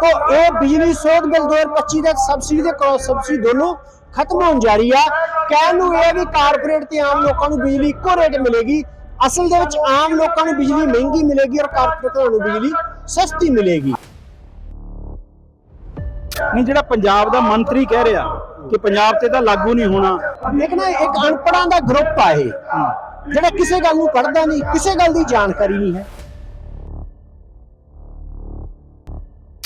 तो ये बिजली स्रोत बिल 2025 ਦਾ ਸਬਸਿਡੀ ਤੇ ਕ੍ਰਾਸ ਸਬਸਿਡੀ ਦੋਨੋਂ ਖਤਮ ਹੋਣ ਜਾ ਰਹੀ ਆ ਕਹਿਣ ਨੂੰ ਇਹ ਵੀ ਕਾਰਪੋਰੇਟ ਤੇ ਆਮ ਲੋਕਾਂ ਨੂੰ ਬਿਜਲੀ ਇੱਕੋ ਰੇਟ ਮਿਲੇਗੀ ਅਸਲ ਦੇ ਵਿੱਚ ਆਮ ਲੋਕਾਂ ਨੂੰ ਬਿਜਲੀ ਮਹਿੰਗੀ ਮਿਲੇਗੀ ਔਰ ਕਾਰਪੋਰੇਟਾਂ ਨੂੰ ਬਿਜਲੀ ਸਸਤੀ ਮਿਲੇਗੀ ਨਹੀਂ ਜਿਹੜਾ ਪੰਜਾਬ ਦਾ ਮੰਤਰੀ ਕਹਿ ਰਿਹਾ ਕਿ ਪੰਜਾਬ ਤੇ ਤਾਂ ਲਾਗੂ ਨਹੀਂ ਹੋਣਾ ਲੇਕਿਨ ਇੱਕ ਅਨਪੜਾਂ ਦਾ ਗਰੁੱਪ ਆ ਇਹ ਜਿਹੜਾ ਕਿਸੇ ਗੱਲ ਨੂੰ ਪੜ੍ਹਦਾ ਨਹੀਂ ਕਿਸੇ ਗੱਲ ਦੀ ਜਾਣਕਾਰੀ ਨਹੀਂ ਹੈ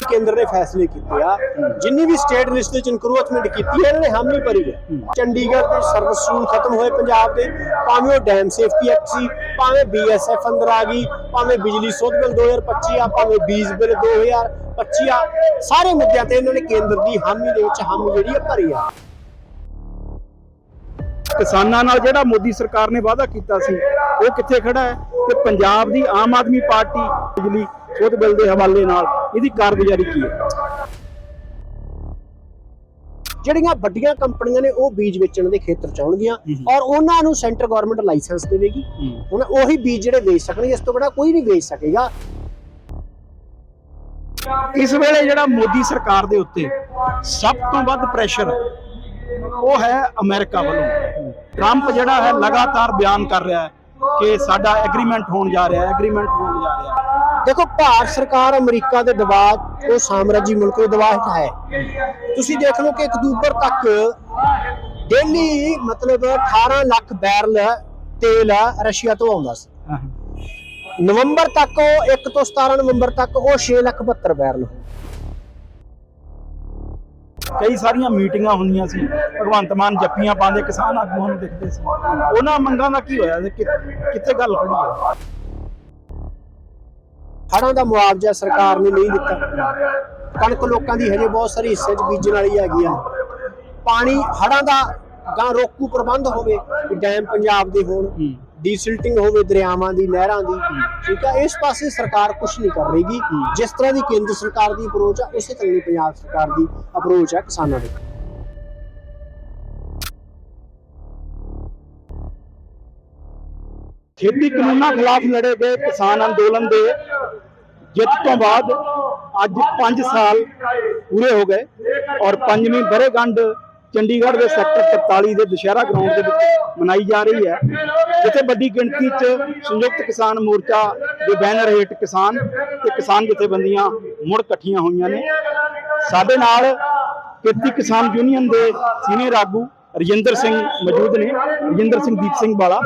ਕੇਂਦਰ ਨੇ ਫੈਸਲੇ ਕੀਤੇ ਆ। ਜਿੰਨੀ ਵੀ ਸਟੇਟ ਲਿਸਟ ਵਿੱਚ ਇਨਕਰੋਚਮੈਂਟ ਕੀਤੀ ਹੈ, ਇਹਨਾਂ ਨੇ ਹਾਮੀ ਭਰੀ ਹੈ। ਚੰਡੀਗੜ੍ਹ ਦੇ ਸਰਵਿਸ ਰੂਲ ਖਤਮ ਹੋਏ ਪੰਜਾਬ ਦੇ। ਭਾਵੇਂ ਉਹ ਡੈਮ ਸੇਫਟੀ ਐਕਟ ਸੀ, ਭਾਵੇਂ ਬੀਐਸਐਫ ਅੰਦਰ ਆ ਗਈ, ਭਾਵੇਂ ਬਿਜਲੀ ਸੋਧ ਬਿੱਲ 2025 ਆ, ਭਾਵੇਂ ਬੀਜ ਬਿੱਲ 2025 ਆ, ਸਾਰੇ ਮੁੱਦਿਆਂ ਤੇ ਇਹਨਾਂ ਨੇ ਕੇਂਦਰ ਦੀ ਹਾਮੀ ਦੇ ਵਿੱਚ ਹਾਮੀ ਜਿਹੜੀ ਆ ਭਰੀ ਆ। ਕਿਸਾਨਾਂ ਨਾਲ ਜਿਹੜਾ ਮੋਦੀ ਸਰਕਾਰ ਨੇ ਵਾਅਦਾ ਕੀਤਾ ਸੀ, ਉਹ ਕਿੱਥੇ ਖੜਾ ਹੈ? ਤੇ ਪੰਜਾਬ ਦੀ ਆਮ ਆਦਮੀ ਪਾਰਟੀ, ਬਿਜਲੀ ਸੋਧ ਬਿੱਲ ਦੇ ਹਵਾਲੇ ਨਾਲ। ਇਹਦੀ ਕਾਰਗੁਜ਼ਾਰੀ ਕੀ ਹੈ? ਜਿਹੜੀਆਂ ਵੱਡੀਆਂ ਕੰਪਨੀਆਂ ਨੇ ਉਹ ਬੀਜ ਵੇਚਣ ਦੇ ਖੇਤਰ ਚ ਆਉਣਗੀਆਂ ਔਰ ਉਹਨਾਂ ਨੂੰ ਸੈਂਟਰ ਗਵਰਨਮੈਂਟ ਲਾਇਸੈਂਸ ਦੇਵੇਗੀ। ਹੁਣ ਉਹੀ ਬੀਜ ਜਿਹੜੇ ਵੇਚ ਸਕਣਗੇ ਇਸ ਤੋਂ ਬੜਾ ਕੋਈ ਨਹੀਂ ਵੇਚ ਸਕੇਗਾ। ਇਸ ਵੇਲੇ ਜਿਹੜਾ ਮੋਦੀ ਸਰਕਾਰ ਦੇ ਉੱਤੇ ਸਭ ਤੋਂ ਵੱਧ ਪ੍ਰੈਸ਼ਰ ਉਹ ਹੈ ਅਮਰੀਕਾ ਵੱਲੋਂ। ਟਰੰਪ ਜਿਹੜਾ ਹੈ ਲਗਾਤਾਰ ਬਿਆਨ ਕਰ ਰਿਹਾ ਹੈ ਕਿ ਸਾਡਾ ਐਗਰੀਮੈਂਟ ਹੋਣ ਜਾ ਰਿਹਾ ਹੈ ਐਗਰੀਮੈਂਟ ਹੋਣ ਜਾ ਰਿਹਾ ਹੈ। ਦੇਖੋ, ਭਾਰਤ ਸਰਕਾਰ ਅਮਰੀਕਾ ਦੇ ਦਬਾਅ, ਉਹ ਸਾਮਰਾਜੀ ਮੁਲਕ ਦੇ ਦਬਾਅ ਹੇਠ ਹੈ। ਤੁਸੀਂ ਦੇਖ ਲਓ ਕਿ ਅਕਤੂਬਰ ਤੱਕ ਡੇਲੀ ਮਤਲਬ 18 ਲੱਖ ਬੈਰਲ ਤੇਲ ਰਸ਼ੀਆ ਤੋਂ ਆਉਂਦਾ ਸੀ। ਨਵੰਬਰ ਤੱਕ ਉਹ 1 ਤੋਂ 17 ਨਵੰਬਰ ਤੱਕ ਉਹ 6 ਲੱਖ 72 ਬੈਰਲ ਕਈ ਸਾਰੀਆਂ ਮੀਟਿੰਗਾਂ ਹੁੰਦੀਆਂ ਸੀ, ਭਗਵੰਤ ਮਾਨ ਜੱਫੀਆਂ ਪਾਉਂਦੇ, ਕਿਸਾਨ ਆਗੂਆਂ ਨੂੰ ਦੇਖਦੇ ਸੀ। ਉਹਨਾਂ ਮੰਗਾਂ ਦਾ ਕੀ ਹੋਇਆ? ਕਿੱਥੇ ਗੱਲ ਖੜੀ ਹੈ? ਹੜ੍ਹਾਂ ਦਾ ਮੁਆਵਜ਼ਾ ਸਰਕਾਰ ਨੇ ਨਹੀਂ ਦਿੱਤਾ। ਕਣਕ ਲੋਕਾਂ ਦੀ ਹਜੇ ਬਹੁਤ ਸਾਰੀ ਹਿੱਸੇ 'ਚ ਬੀਜਣ ਵਾਲੀ ਹੈਗੀ ਆ। ਪਾਣੀ ਹੜ੍ਹਾਂ ਦਾ ਗਾਂ ਰੋਕੂ ਪ੍ਰਬੰਧ ਹੋਵੇ ਕਿ ਡੈਮ ਪੰਜਾਬ ਦੇ ਹੋਣ ਡੀਸਿਲਟਿੰਗ ਹੋਵੇ ਦਰਿਆਵਾਂ ਦੀ ਨਹਿਰਾਂ ਦੀ ਠੀਕ ਆ ਇਸ ਪਾਸੇ ਸਰਕਾਰ ਕੁਝ ਨਹੀਂ ਕਰ ਰਹੀਗੀ ਜਿਸ ਤਰ੍ਹਾਂ ਦੀ ਕੇਂਦਰ ਸਰਕਾਰ ਦੀ ਅਪਰੋਚ ਆ ਉਸੇ ਤਰ੍ਹਾਂ ਦੀ ਪੰਜਾਬ ਸਰਕਾਰ ਦੀ ਅਪਰੋਚ ਆ ਕਿਸਾਨਾਂ ਦੇ। ਖੇਤੀ ਕਾਨੂੰਨਾਂ ਖਿਲਾਫ ਲੜੇ ਗਏ ਕਿਸਾਨ ਅੰਦੋਲਨ ਦੇ ਜਿੱਤ ਤੋਂ ਬਾਅਦ ਅੱਜ 5 ਸਾਲ ਪੂਰੇ ਹੋ ਗਏ ਔਰ ਪੰਜਵੀਂ ਬਰੇਗੰਢ ਚੰਡੀਗੜ੍ਹ ਦੇ ਸੈਕਟਰ 43 ਦੇ ਦੁਸ਼ਹਿਰਾ ਗਰਾਊਂਡ ਦੇ ਵਿੱਚ ਮਨਾਈ ਜਾ ਰਹੀ ਹੈ, ਜਿੱਥੇ ਵੱਡੀ ਗਿਣਤੀ 'ਚ ਸੰਯੁਕਤ ਕਿਸਾਨ ਮੋਰਚਾ ਦੇ ਬੈਨਰ ਹੇਠ ਕਿਸਾਨ ਤੇ ਕਿਸਾਨ ਜਥੇਬੰਦੀਆਂ ਮੁੜ ਇਕੱਠੀਆਂ ਹੋਈਆਂ ਨੇ। ਸਾਡੇ ਨਾਲ ਖੇਤੀ ਕਿਸਾਨ ਯੂਨੀਅਨ ਦੇ ਸੀਨੀਅਰ ਆਗੂ ਰਜਿੰਦਰ ਸਿੰਘ ਮੌਜੂਦ ਨੇ। ਰਜਿੰਦਰ ਸਿੰਘ ਦੀਪ ਸਿੰਘ ਵਾਲਾ।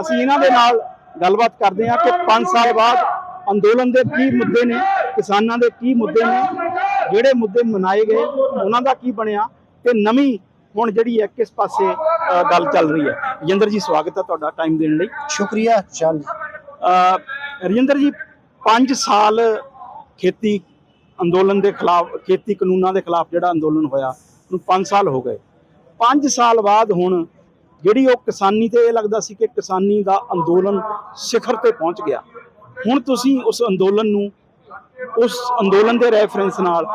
ਅਸੀਂ ਇਹਨਾਂ ਦੇ ਨਾਲ ਗੱਲਬਾਤ ਕਰਦੇ ਹਾਂ ਕਿ 5 ਸਾਲ ਬਾਅਦ ਅੰਦੋਲਨ ਦੇ ਕੀ ਮੁੱਦੇ ਨੇ ਕਿਸਾਨਾਂ ਦੇ ਕੀ ਮੁੱਦੇ ਨੇ ਜਿਹੜੇ ਮੁੱਦੇ ਮਨਾਏ ਗਏ ਉਹਨਾਂ ਦਾ ਕੀ ਬਣਿਆ ਤੇ ਨਵੀਂ ਹੁਣ ਜਿਹੜੀ ਹੈ ਕਿਸ ਪਾਸੇ ਗੱਲ ਚੱਲ ਰਹੀ ਹੈ। ਰਜਿੰਦਰ ਜੀ ਸਵਾਗਤ ਹੈ ਤੁਹਾਡਾ ਟਾਈਮ ਦੇਣ ਲਈ। ਸ਼ੁਕਰੀਆ ਚੱਲ। ਰਜਿੰਦਰ ਜੀ 5 ਸਾਲ ਖੇਤੀ ਅੰਦੋਲਨ ਦੇ ਖਿਲਾਫ ਖੇਤੀ ਕਾਨੂੰਨਾਂ ਦੇ ਖਿਲਾਫ ਜਿਹੜਾ ਅੰਦੋਲਨ ਹੋਇਆ ਉਹਨੂੰ 5 ਸਾਲ ਹੋ ਗਏ। 5 ਸਾਲ ਬਾਅਦ ਹੁਣ ਜਿਹੜੀ ਉਹ ਕਿਸਾਨੀ ਤੇ ਇਹ ਲੱਗਦਾ ਸੀ ਕਿ ਕਿਸਾਨੀ ਦਾ ਅੰਦੋਲਨ ਸਿਖਰ ਤੇ ਪਹੁੰਚ ਗਿਆ। ਹੁਣ ਤੁਸੀਂ ਉਸ ਅੰਦੋਲਨ ਨੂੰ, ਉਸ ਅੰਦੋਲਨ ਦੇ ਰੈਫਰੈਂਸ ਨਾਲ